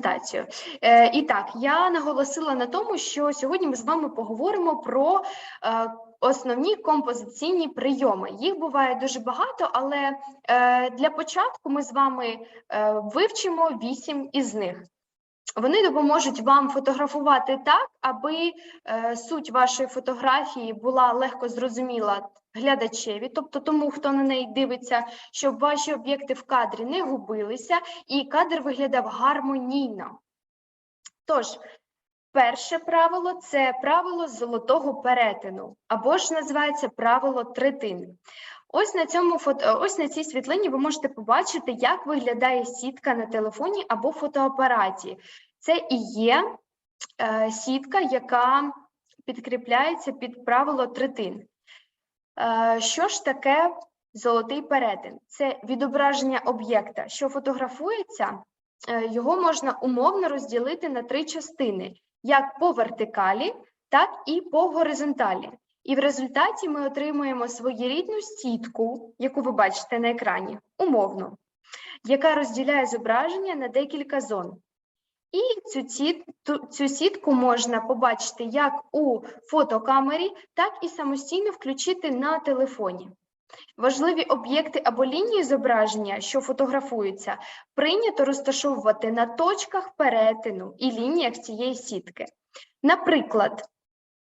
презентацію. Е, І так, я наголосила на тому, що сьогодні ми з вами поговоримо про е, основні композиційні прийоми. Їх буває дуже багато, але е, для початку ми з вами е, вивчимо вісім із них. Вони допоможуть вам фотографувати так, аби е, суть вашої фотографії була легко зрозуміла глядачеві, тобто тому, хто на неї дивиться, щоб ваші об'єкти в кадрі не губилися і кадр виглядав гармонійно. Тож, перше правило це правило золотого перетину, або ж називається правило третин. Ось на цьому фото, ось на цій світлині ви можете побачити, як виглядає сітка на телефоні або фотоапараті. Це і є е, сітка, яка підкріпляється під правило третин. Е, що ж таке золотий перетин? Це відображення об'єкта, що фотографується, е, його можна умовно розділити на три частини: як по вертикалі, так і по горизонталі. І в результаті ми отримуємо своєрідну сітку, яку ви бачите на екрані, умовно, яка розділяє зображення на декілька зон. І цю, ці- цю сітку можна побачити як у фотокамері, так і самостійно включити на телефоні. Важливі об'єкти або лінії зображення, що фотографуються, прийнято розташовувати на точках перетину і лініях цієї сітки. Наприклад,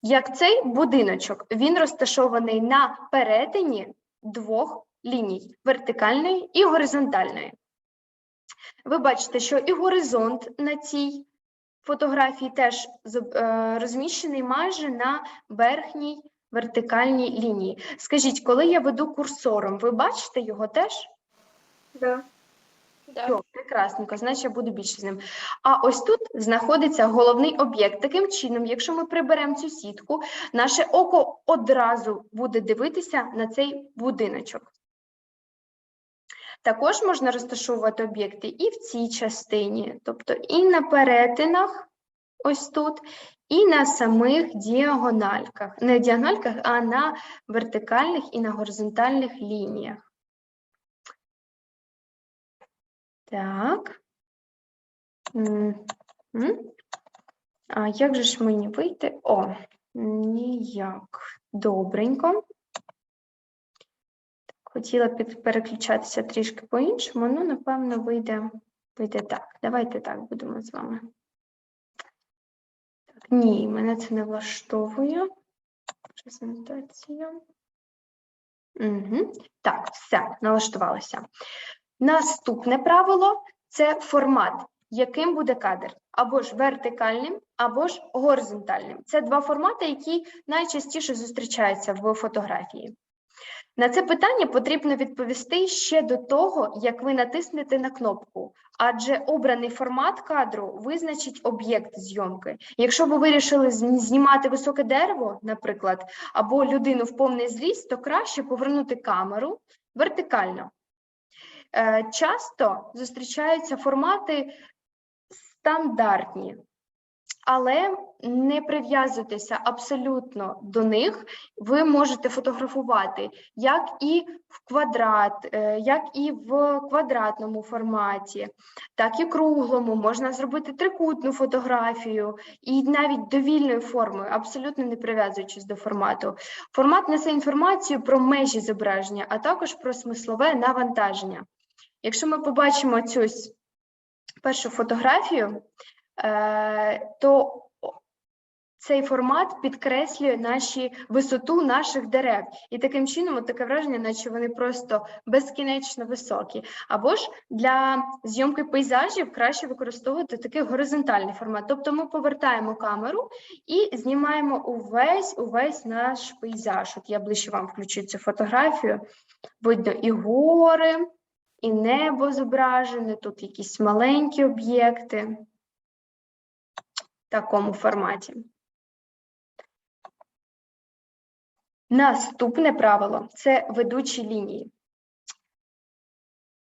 як цей будиночок, він розташований на перетині двох ліній вертикальної і горизонтальної. Ви бачите, що і горизонт на цій фотографії теж е, розміщений майже на верхній вертикальній лінії. Скажіть, коли я веду курсором, ви бачите його теж? Да. Все, прекрасненько, значить я буду більше з ним. А ось тут знаходиться головний об'єкт. Таким чином, якщо ми приберемо цю сітку, наше око одразу буде дивитися на цей будиночок. Також можна розташовувати об'єкти і в цій частині, тобто і на перетинах, ось тут, і на самих діагональках. Не діагональках, а на вертикальних і на горизонтальних лініях. Так. А як же ж мені вийти? О, ніяк. Добренько. Хотіла переключатися трішки по-іншому, ну, напевно, вийде, вийде так. Давайте так будемо з вами. Так, ні, мене це не влаштовує. Презентація. Угу. Так, все, налаштувалося. Наступне правило це формат, яким буде кадр, або ж вертикальним, або ж горизонтальним. Це два формати, які найчастіше зустрічаються в фотографії. На це питання потрібно відповісти ще до того, як ви натиснете на кнопку, адже обраний формат кадру визначить об'єкт зйомки. Якщо ви вирішили знімати високе дерево, наприклад, або людину в повний зріст, то краще повернути камеру вертикально. Е, Часто зустрічаються формати стандартні, але не прив'язуйтеся абсолютно до них. Ви можете фотографувати як і в квадрат, е, як і в квадратному форматі, так і круглому. Можна зробити трикутну фотографію і навіть довільною формою, абсолютно не прив'язуючись до формату. Формат несе інформацію про межі зображення, а також про смислове навантаження. Якщо ми побачимо цю першу фотографію, е, то цей формат підкреслює наші висоту наших дерев. І таким чином таке враження, наче вони просто безкінечно високі. Або ж для зйомки пейзажів краще використовувати такий горизонтальний формат. Тобто ми повертаємо камеру і знімаємо увесь увесь наш пейзаж. От я ближче вам включу цю фотографію. Видно і гори, і небо зображене, тут якісь маленькі об'єкти в такому форматі. Наступне правило це ведучі лінії.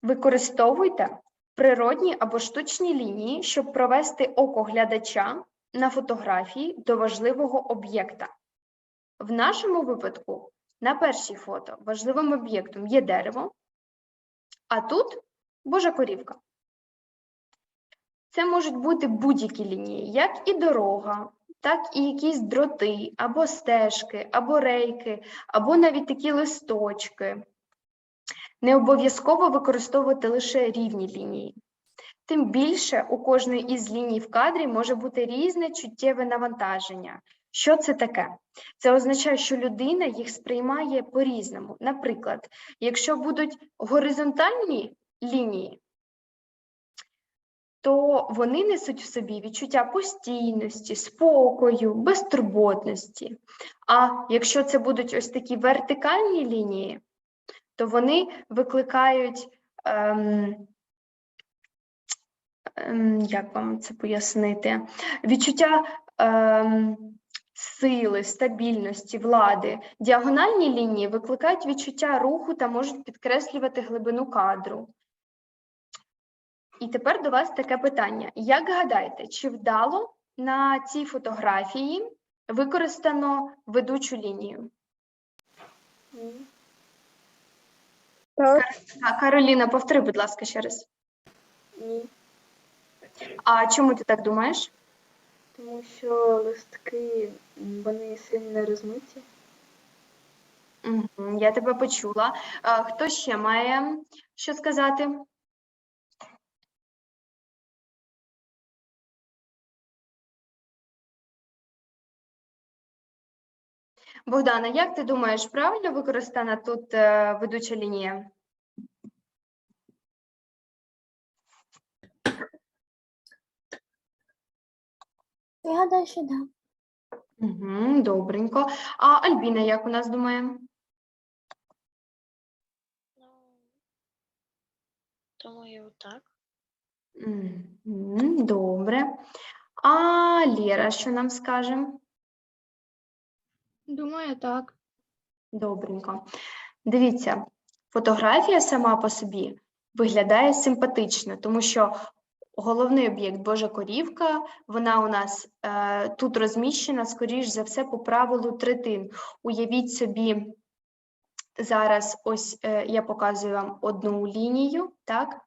Використовуйте природні або штучні лінії, щоб провести око глядача на фотографії до важливого об'єкта. В нашому випадку на першій фото важливим об'єктом є дерево, а тут Божа корівка. Це можуть бути будь-які лінії, як і дорога, так і якісь дроти, або стежки, або рейки, або навіть такі листочки. Не обов'язково використовувати лише рівні лінії. Тим більше у кожної із ліній в кадрі може бути різне чуттєве навантаження. Що це таке? Це означає, що людина їх сприймає по-різному. Наприклад, якщо будуть горизонтальні лінії, то вони несуть в собі відчуття постійності, спокою, безтурботності. А якщо це будуть ось такі вертикальні лінії, то вони викликають, ем, ем, як вам це пояснити, відчуття ем, сили, стабільності, влади. Діагональні лінії викликають відчуття руху та можуть підкреслювати глибину кадру. І тепер до вас таке питання. Як гадаєте, чи вдало на цій фотографії використано ведучу лінію? Так. Кароліна, повтори, будь ласка, ще раз. Ні. А чому ти так думаєш? Тому що листки вони сильно розмиті. Я тебе почула. Хто ще має що сказати? Богдана, як ти думаєш, правильно використана тут е, ведуча лінія? Я гадаю, що да. Угу, добренько. А Альбіна, як у нас думає? Ну, думаю, так. Добре. А Лєра, що нам скаже? Думаю, так. Добренько. Дивіться, фотографія сама по собі виглядає симпатично, тому що головний об'єкт Божа корівка, вона у нас е, тут розміщена, скоріш за все, по правилу третин. Уявіть собі, зараз ось е, я показую вам одну лінію, так?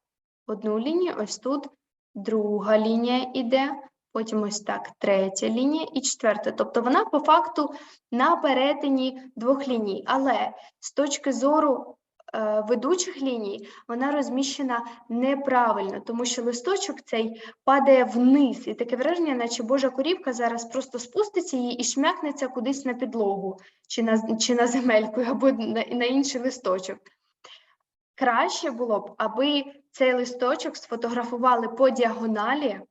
Одну лінію, ось тут друга лінія іде, потім ось так, третя лінія і четверта. Тобто вона по факту на перетині двох ліній, але з точки зору ведучих ліній вона розміщена неправильно, тому що листочок цей падає вниз, і таке враження, наче Божа корівка зараз просто спуститься її і шмякнеться кудись на підлогу, чи на, чи на земельку, або на, на інший листочок. Краще було б, аби цей листочок сфотографували по діагоналі,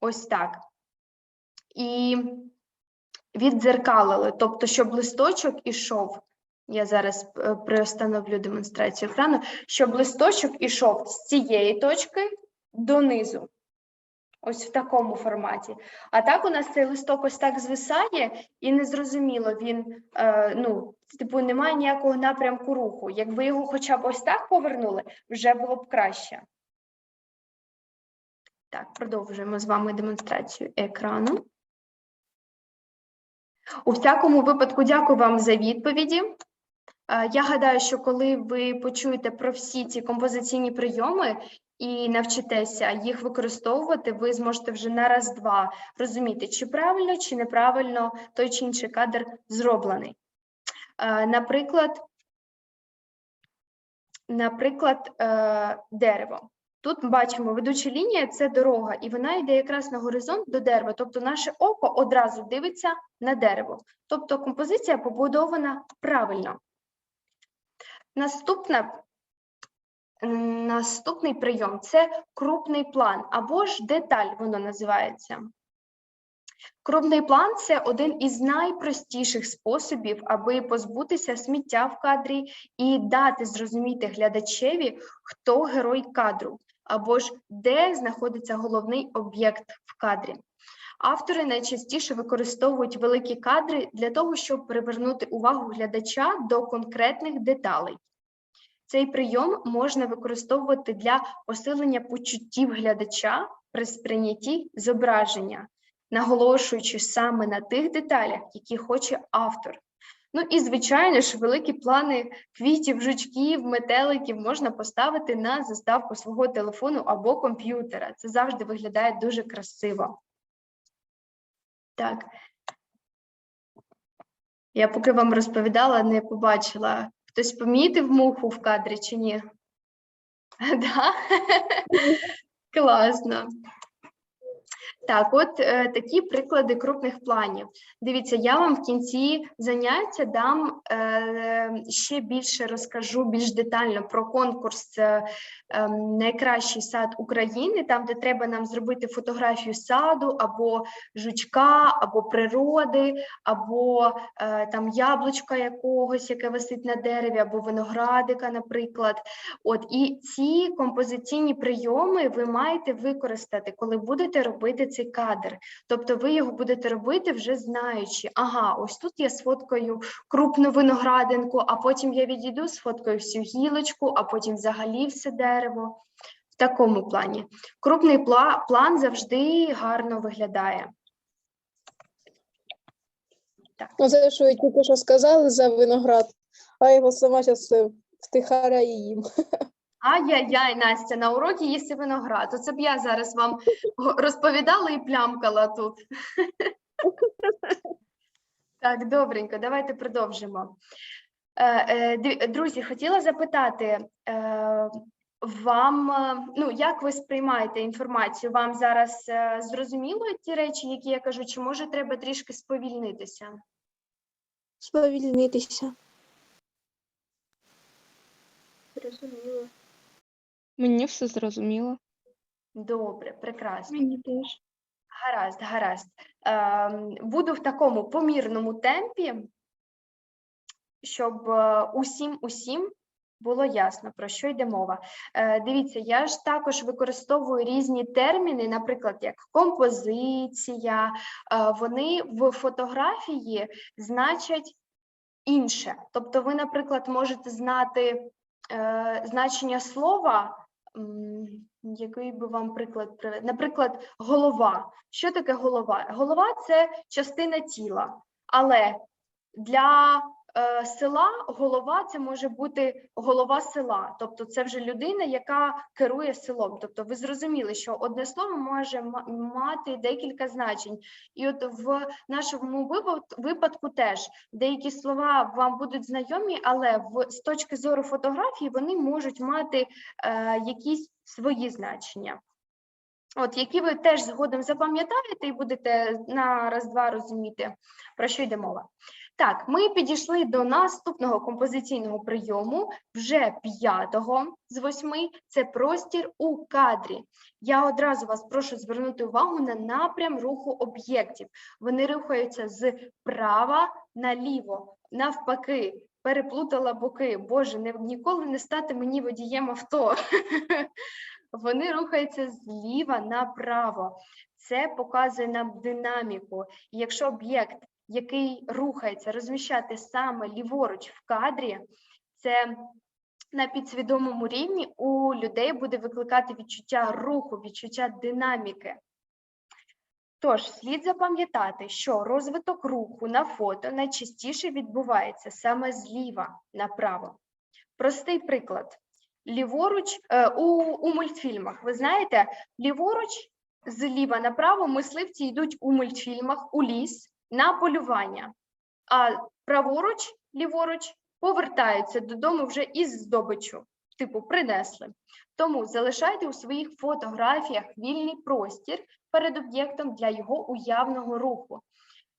ось так. І віддзеркалили, тобто, щоб листочок ішов. Я зараз е, приостановлю демонстрацію екрану, щоб листочок ішов з цієї точки донизу. Ось в такому форматі. А так у нас цей листок ось так звисає, і незрозуміло, він, е, ну, типу, немає ніякого напрямку руху. Якби його хоча б ось так повернули, вже було б краще. Так, продовжуємо з вами демонстрацію екрану. У всякому випадку, дякую вам за відповіді. Е, Я гадаю, що коли ви почуєте про всі ці композиційні прийоми і навчитеся їх використовувати, ви зможете вже на раз-два розуміти, чи правильно, чи неправильно той чи інший кадр зроблений. Е, Наприклад, наприклад, е, дерево. Тут ми бачимо, ведуча лінія це дорога, і вона йде якраз на горизонт до дерева. Тобто наше око одразу дивиться на дерево. Тобто композиція побудована правильно. Наступна, наступний прийом це крупний план або ж деталь, воно називається. Крупний план це один із найпростіших способів, аби позбутися сміття в кадрі і дати зрозуміти глядачеві, хто герой кадру, або ж де знаходиться головний об'єкт в кадрі. Автори найчастіше використовують великі кадри для того, щоб привернути увагу глядача до конкретних деталей. Цей прийом можна використовувати для посилення почуттів глядача при сприйнятті зображення, наголошуючи саме на тих деталях, які хоче автор. Ну і, звичайно ж, великі плани квітів, жучків, метеликів можна поставити на заставку свого телефону або комп'ютера. Це завжди виглядає дуже красиво. Так. Я поки вам розповідала, не побачила. Хтось помітив муху в кадрі чи ні? Да? Класно. Так, от е, такі приклади крупних планів. Дивіться, я вам в кінці заняття дам е, ще більше розкажу більш детально про конкурс е, е, Найкращий сад України, там, де треба нам зробити фотографію саду або жучка, або природи, або е, там яблучка якогось, яке висить на дереві, або виноградика, наприклад. От і ці композиційні прийоми ви маєте використати, коли будете робити цей кадр. Тобто ви його будете робити вже знаючи, ага, ось тут я сфоткаю крупну виноградинку, а потім я відійду, сфоткаю всю гілочку, а потім взагалі все дерево. В такому плані. Крупний пла- план завжди гарно виглядає. Оце, що ви тільки що сказали за виноград, а я його сама зараз втихаря і їм. Ай-яй-яй, Настя, на уроці їсти виноград. Оце б я зараз вам розповідала і плямкала тут. Так, добренько, давайте продовжимо. Е, е, Друзі, хотіла запитати е, вам, ну, як ви сприймаєте інформацію? Вам зараз зрозуміло ті речі, які я кажу, чи може треба трішки сповільнитися? Сповільнитися. Зрозуміло. Мені все зрозуміло. Добре, прекрасно. Мені теж. Гаразд, гаразд. Ем, буду в такому помірному темпі, щоб е, усім усім було ясно, про що йде мова. Е, дивіться, я ж також використовую різні терміни, наприклад, як композиція. Е, вони в фотографії значать інше. Тобто, ви, наприклад, можете знати е, значення слова. Який би вам приклад привести? Наприклад, голова. Що таке голова? Голова це частина тіла, але для села голова це може бути голова села, тобто це вже людина, яка керує селом. Тобто ви зрозуміли, що одне слово може мати декілька значень. І от в нашому випадку теж деякі слова вам будуть знайомі, але в, з точки зору фотографії вони можуть мати е, якісь свої значення. От, які ви теж згодом запам'ятаєте і будете на раз-два розуміти, про що йде мова. Так, ми підійшли до наступного композиційного прийому, вже п'ятого з восьми. Це простір у кадрі. Я одразу вас прошу звернути увагу на напрям руху об'єктів. Вони рухаються з права наліво, навпаки. Переплутала боки. Боже, не, ніколи не стати мені водієм авто. Вони рухаються зліва направо. Це показує нам динаміку. І якщо об'єкт, який рухається, розміщати саме ліворуч в кадрі, це на підсвідомому рівні у людей буде викликати відчуття руху, відчуття динаміки. Тож, слід запам'ятати, що розвиток руху на фото найчастіше відбувається саме зліва направо. Простий приклад. Ліворуч е, у, у мультфільмах. Ви знаєте, ліворуч зліва направо мисливці йдуть у мультфільмах у ліс на полювання, а праворуч, ліворуч повертаються додому вже із здобичу, типу принесли. Тому залишайте у своїх фотографіях вільний простір перед об'єктом для його уявного руху.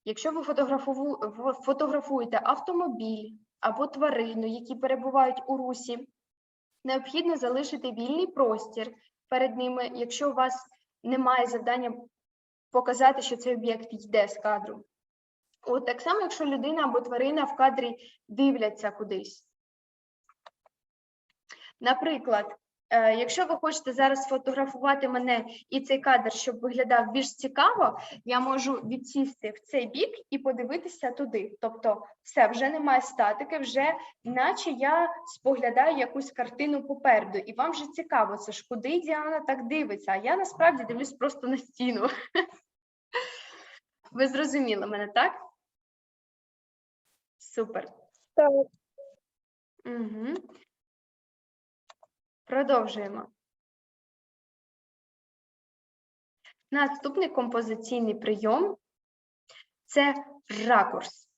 Якщо ви фотографуєте автомобіль або тварину, які перебувають у русі, необхідно залишити вільний простір перед ними, якщо у вас немає завдання показати, що цей об'єкт йде з кадру. От так само, якщо людина або тварина в кадрі дивляться кудись. Наприклад, якщо ви хочете зараз сфотографувати мене і цей кадр, щоб виглядав більш цікаво, я можу відсісти в цей бік і подивитися туди. Тобто, все, вже немає статики, вже наче я споглядаю якусь картину попереду, і вам вже цікаво, це ж куди Діана так дивиться, а я насправді дивлюсь просто на стіну. Ви зрозуміли мене, так? Супер. Так. Угу. Продовжуємо. Наступний композиційний прийом це ракурс.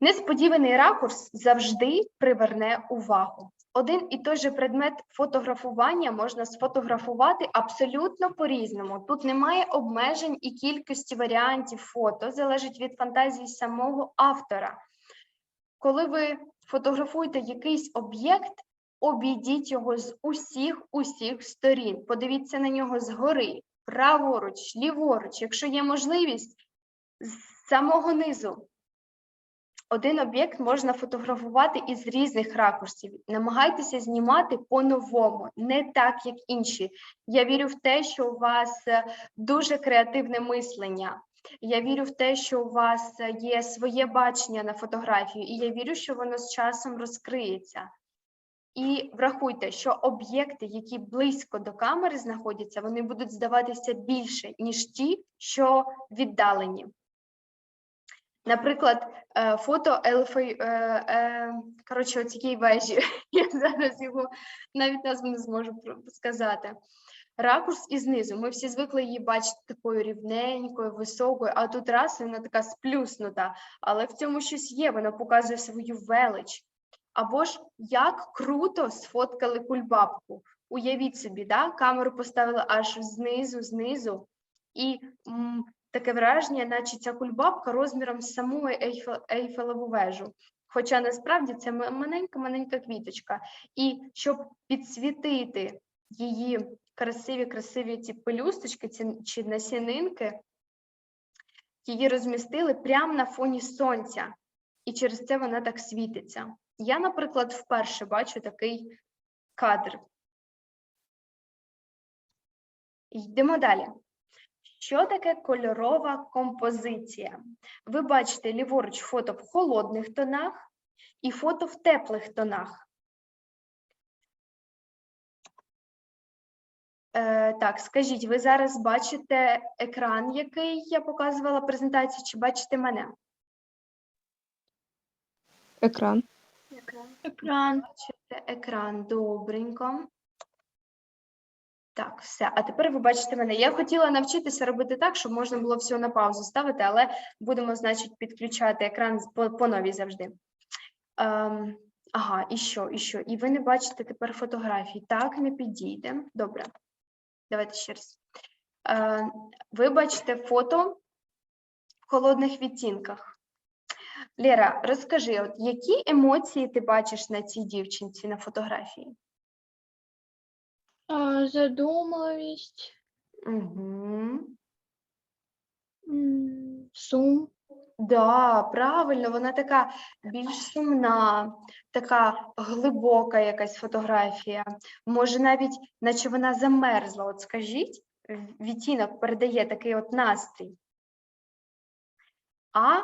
Несподіваний ракурс завжди приверне увагу. Один і той же предмет фотографування можна сфотографувати абсолютно по-різному. Тут немає обмежень і кількості варіантів фото, залежить від фантазії самого автора. Коли ви фотографуєте якийсь об'єкт, обійдіть його з усіх усіх сторін. Подивіться на нього згори, праворуч, ліворуч, якщо є можливість, з самого низу. Один об'єкт можна фотографувати із різних ракурсів. Намагайтеся знімати по-новому, не так, як інші. Я вірю в те, що у вас е, дуже креативне мислення. Я вірю в те, що у вас е, є своє бачення на фотографію, і я вірю, що воно з часом розкриється. І врахуйте, що об'єкти, які близько до камери знаходяться, вони будуть здаватися більше, ніж ті, що віддалені. Наприклад, е, фото Елфи, е, е, коротше, цієї вежі. Я зараз його навіть назву не зможу сказати. Ракурс і знизу. Ми всі звикли її бачити такою рівненькою, високою, а тут раз вона така сплюснута. Але в цьому щось є, вона показує свою велич. Або ж як круто сфоткали кульбабку. Уявіть собі, да? камеру поставили аж знизу, знизу, і м, таке враження, наче ця кульбабка розміром з саму Ейфел, Ейфелеву вежу. Хоча насправді це маленька-маленька квіточка. І щоб підсвітити її красиві, красиві ці пелюсточки ці, чи насінинки, її розмістили прямо на фоні сонця, і через це вона так світиться. Я, наприклад, вперше бачу такий кадр. Йдемо далі. Що таке кольорова композиція? Ви бачите ліворуч фото в холодних тонах і фото в теплих тонах. Е, так, скажіть, ви зараз бачите екран, який я показувала презентацію, чи бачите мене? Екран. Екран. Бачите екран добренько. Так, все. А тепер ви бачите мене. Я хотіла навчитися робити так, щоб можна було все на паузу ставити, але будемо, значить, підключати екран по новій завжди. Ем, ага, і що, і що? І ви не бачите тепер фотографій. Так, не підійде. Добре. Давайте ще раз. Е, ви бачите фото в холодних відтінках. Лера, розкажи, от які емоції ти бачиш на цій дівчинці на фотографії? А, задумливість. Угу. м, Сум. Да, правильно, вона така більш сумна, така глибока якась фотографія. Може, навіть, наче вона замерзла. От скажіть, в- відтінок передає такий от настрій. А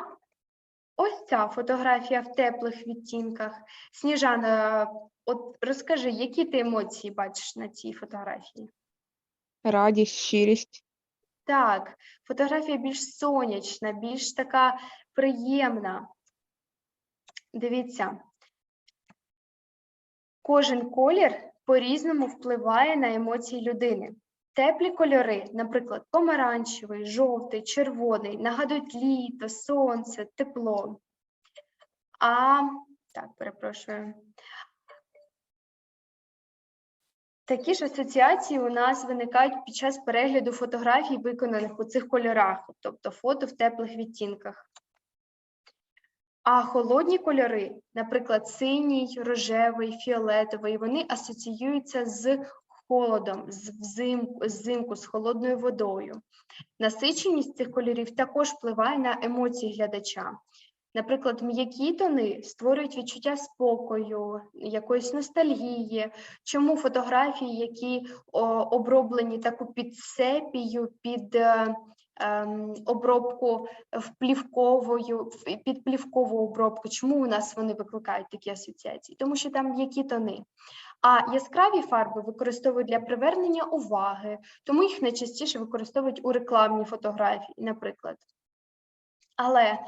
ось ця фотографія в теплих відтінках. Сніжана, от розкажи, які ти емоції бачиш на цій фотографії? Радість, щирість. Так, фотографія більш сонячна, більш така приємна. Дивіться, кожен колір по-різному впливає на емоції людини. Теплі кольори, наприклад, помаранчевий, жовтий, червоний, нагадують літо, сонце, тепло. А, так, перепрошую. Такі ж асоціації у нас виникають під час перегляду фотографій, виконаних у цих кольорах, тобто фото в теплих відтінках. А холодні кольори, наприклад, синій, рожевий, фіолетовий, вони асоціюються з холодом, з взимку, з холодною водою. Насиченість цих кольорів також впливає на емоції глядача. Наприклад, м'які тони створюють відчуття спокою, якоїсь ностальгії. Чому фотографії, які оброблені таку під сепію, під е, ем, обробку вплівковою, під плівкову обробку, чому у нас вони викликають такі асоціації? Тому що там м'які тони. А яскраві фарби використовують для привернення уваги, тому їх найчастіше використовують у рекламній фотографії, наприклад. Але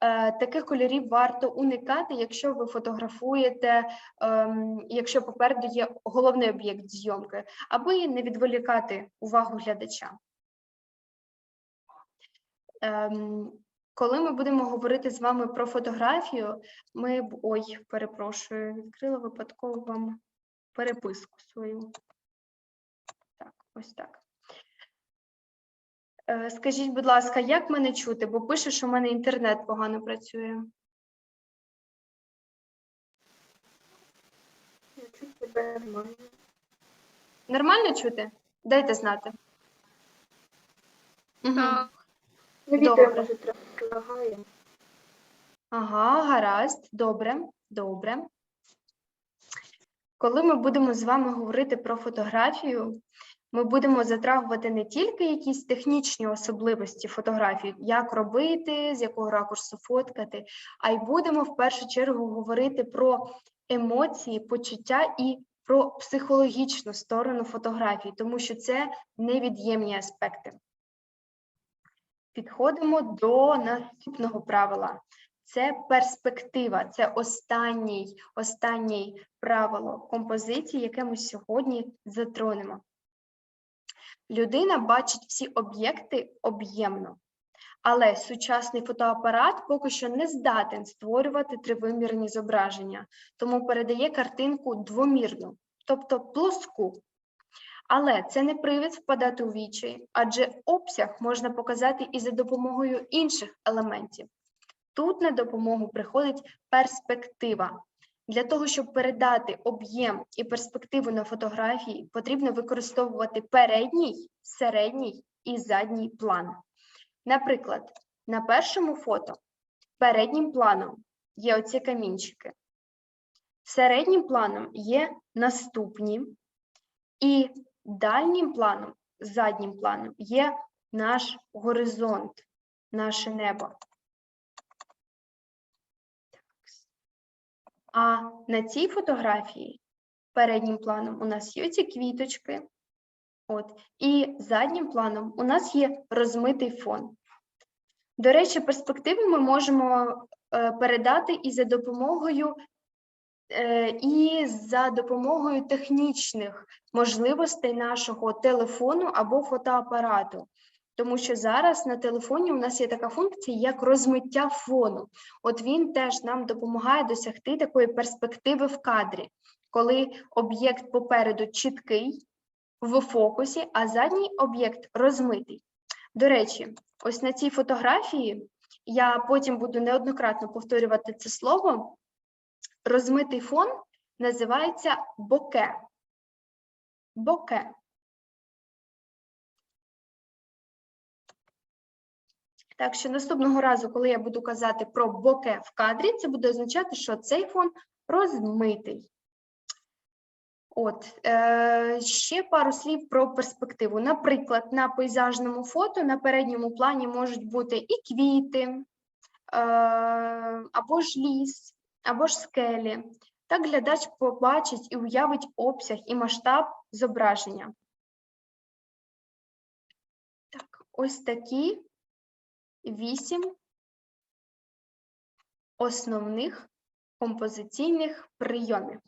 е, таких кольорів варто уникати, якщо ви фотографуєте, ем, якщо попереду є головний об'єкт зйомки, аби не відволікати увагу глядача. Ем, коли ми будемо говорити з вами про фотографію, ми ой, перепрошую, відкрила випадково вам переписку свою. Так, ось так. Е, Скажіть, будь ласка, як мене чути? Бо пише, що в мене інтернет погано працює. Я тебе нормально. Нормально чути? Дайте знати. Ну, відео Добре. Ага, гаразд, добре, добре. Коли ми будемо з вами говорити про фотографію, ми будемо затрагувати не тільки якісь технічні особливості фотографії, як робити, з якого ракурсу фоткати, а й будемо в першу чергу говорити про емоції, почуття і про психологічну сторону фотографії, тому що це невід'ємні аспекти. Підходимо до наступного правила. Це перспектива, це останній, останній правило композиції, яке ми сьогодні затронемо. Людина бачить всі об'єкти об'ємно, але сучасний фотоапарат поки що не здатен створювати тривимірні зображення, тому передає картинку двомірну, тобто плоску. Але це не привід впадати у вічі, адже обсяг можна показати і за допомогою інших елементів. Тут на допомогу приходить перспектива. Для того, щоб передати об'єм і перспективу на фотографії, потрібно використовувати передній, середній і задній план. Наприклад, на першому фото переднім планом є оці камінчики, середнім планом є наступні, і дальнім планом, заднім планом є наш горизонт, наше небо. А на цій фотографії переднім планом у нас є ці квіточки, от, і заднім планом у нас є розмитий фон. До речі, перспективу ми можемо е, передати і за допомогою, е, і за допомогою технічних можливостей нашого телефону або фотоапарату. Тому що зараз на телефоні у нас є така функція, як розмиття фону. От він теж нам допомагає досягти такої перспективи в кадрі, коли об'єкт попереду чіткий в фокусі, а задній об'єкт розмитий. До речі, ось на цій фотографії я потім буду неоднократно повторювати це слово. Розмитий фон називається боке. Боке. Так що наступного разу, коли я буду казати про боке в кадрі, це буде означати, що цей фон розмитий. От, е, ще пару слів про перспективу. Наприклад, на пейзажному фото на передньому плані можуть бути і квіти, е, або ж ліс, або ж скелі. Так глядач побачить і уявить обсяг і масштаб зображення. Так, ось такі вісім основних композиційних прийомів.